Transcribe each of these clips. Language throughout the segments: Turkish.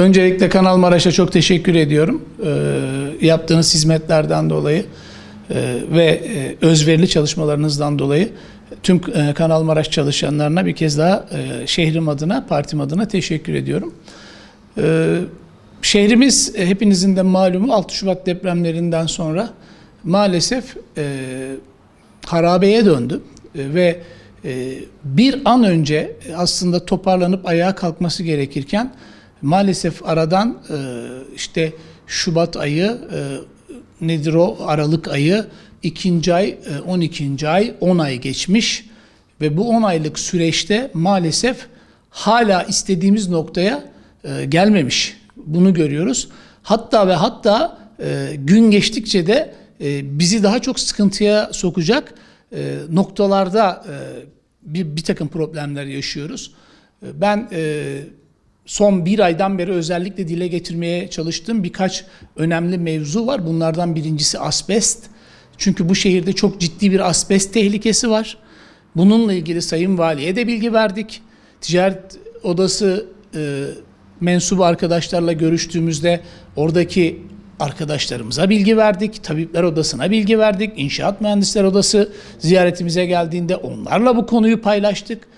Öncelikle Kanal Maraş'a çok teşekkür ediyorum. Ee, yaptığınız hizmetlerden dolayı e, ve e, özverili çalışmalarınızdan dolayı tüm e, Kanal Maraş çalışanlarına bir kez daha e, şehrim adına, partim adına teşekkür ediyorum. Ee, şehrimiz e, hepinizin de malumu 6 Şubat depremlerinden sonra maalesef e, harabeye döndü E, ve e, bir an önce aslında toparlanıp ayağa kalkması gerekirken maalesef aradan e, işte Şubat ayı e, nedir o Aralık ayı ikinci ay e, 12. ay 10 ay geçmiş ve bu 10 aylık süreçte maalesef hala istediğimiz noktaya e, gelmemiş. Bunu görüyoruz. Hatta ve hatta e, gün geçtikçe de e, bizi daha çok sıkıntıya sokacak e, noktalarda e, bir, bir takım problemler yaşıyoruz. E, Ben e, son bir aydan beri özellikle dile getirmeye çalıştığım birkaç önemli mevzu var. Bunlardan birincisi asbest. Çünkü bu şehirde çok ciddi bir asbest tehlikesi var. Bununla ilgili Sayın Vali'ye de bilgi verdik. Ticaret Odası e, mensubu arkadaşlarla görüştüğümüzde oradaki arkadaşlarımıza bilgi verdik. Tabipler Odası'na bilgi verdik. İnşaat Mühendisler Odası ziyaretimize geldiğinde onlarla bu konuyu paylaştık.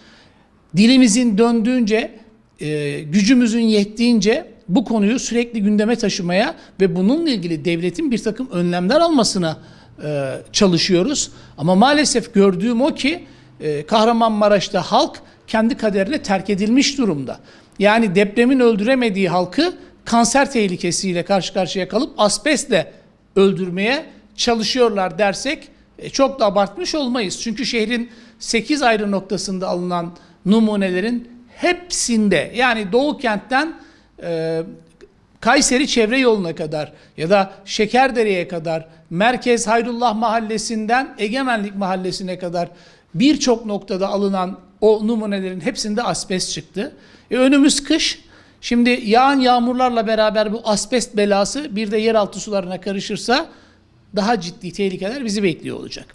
Dilimizin döndüğünce, e, gücümüzün yettiğince bu konuyu sürekli gündeme taşımaya ve bununla ilgili devletin bir takım önlemler almasına e, çalışıyoruz. Ama maalesef gördüğüm o ki e, Kahramanmaraş'ta halk kendi kaderine terk edilmiş durumda. Yani depremin öldüremediği halkı kanser tehlikesiyle karşı karşıya kalıp asbestle öldürmeye çalışıyorlar dersek e, çok da abartmış olmayız. Çünkü şehrin 8 ayrı noktasında alınan numunelerin hepsinde yani Doğu kentten e, Kayseri çevre yoluna kadar ya da Şekerdere'ye kadar Merkez Hayrullah Mahallesi'nden Egemenlik Mahallesi'ne kadar birçok noktada alınan o numunelerin hepsinde asbest çıktı. E, önümüz kış. Şimdi yağan yağmurlarla beraber bu asbest belası bir de yeraltı sularına karışırsa daha ciddi tehlikeler bizi bekliyor olacak.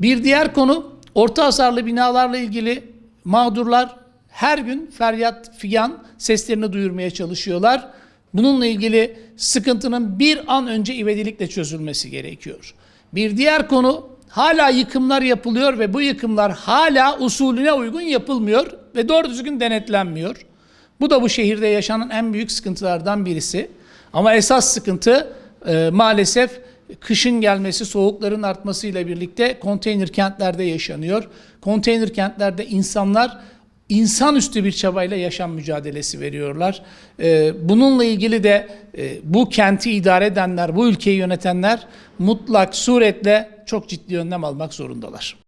Bir diğer konu orta hasarlı binalarla ilgili mağdurlar her gün feryat figan seslerini duyurmaya çalışıyorlar. Bununla ilgili sıkıntının bir an önce ivedilikle çözülmesi gerekiyor. Bir diğer konu hala yıkımlar yapılıyor ve bu yıkımlar hala usulüne uygun yapılmıyor ve doğru düzgün denetlenmiyor. Bu da bu şehirde yaşanan en büyük sıkıntılardan birisi. Ama esas sıkıntı e, maalesef kışın gelmesi, soğukların artmasıyla birlikte konteyner kentlerde yaşanıyor. Konteyner kentlerde insanlar insanüstü bir çabayla yaşam mücadelesi veriyorlar. E, bununla ilgili de e, bu kenti idare edenler, bu ülkeyi yönetenler mutlak suretle çok ciddi önlem almak zorundalar.